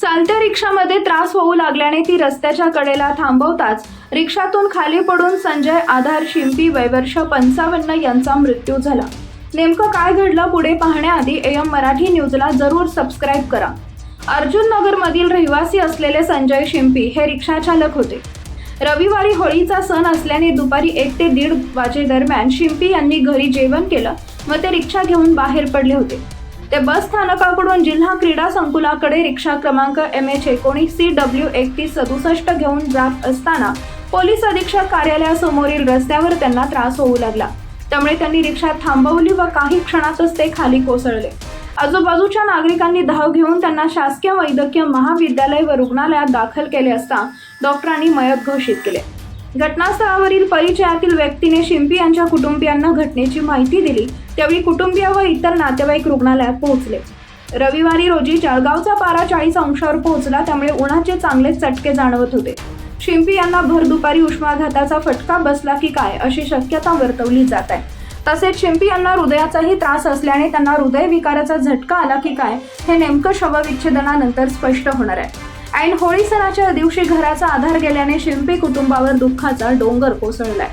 चालत्या रिक्षामध्ये त्रास होऊ लागल्याने ती रस्त्याच्या कडेला थांबवताच रिक्षातून खाली पडून संजय आधार शिंपी वैवर्ष पंचावन्न यांचा मृत्यू झाला. नेमकं काय घडलं पुढे पाहण्याआधी एम मराठी न्यूजला जरूर सबस्क्राईब करा. अर्जुन नगरमधील रहिवासी असलेले संजय शिंपी हे रिक्षाचालक होते. रविवारी होळीचा सण असल्याने दुपारी एक ते दीड वाजेदरम्यान शिंपी यांनी घरी जेवण केलं व ते रिक्षा घेऊन बाहेर पडले होते. ते बस स्थानकाकडून जिल्हा क्रीडा संकुलाकडे रिक्षा क्रमांक एम एच एकोणीस सी डब्ल्यू एकतीस सदुसष्ट घेऊन जात असताना पोलीस अधीक्षक कार्यालयासमोरील रस्त्यावर त्यांना त्रास होऊ लागला. त्यामुळे त्यांनी रिक्षा थांबवली व काही क्षणातच ते खाली कोसळले. आजूबाजूच्या नागरिकांनी धाव घेऊन त्यांना शासकीय वैद्यकीय महाविद्यालय व रुग्णालयात दाखल केले असता डॉक्टरांनी मयत घोषित केले. घटनास्थळावरील परिचयातील व्यक्तीने शिंपी यांच्या कुटुंबियांना घटनेची माहिती दिली. त्यावेळी कुटुंबीय व इतर नातेवाईक रुग्णालयात पोहोचले. रविवारी रोजी जळगावचा पारा चाळीस अंशावर पोहोचला त्यामुळे उन्हाचे चांगलेच चटके जाणवत होते. शिंपी यांना भर दुपारी उष्माघाताचा फटका बसला की काय अशी शक्यता वर्तवली जात आहे. तसेच शिंपी यांना हृदयाचाही त्रास असल्याने त्यांना हृदयविकाराचा झटका आला की काय हे नेमकं शवविच्छेदनानंतर स्पष्ट होणार आहे. ऐन होळी सणाच्या दिवशी घराचा आधार गेल्याने शिंपी कुटुंबावर दुःखाचा डोंगर कोसळलाय.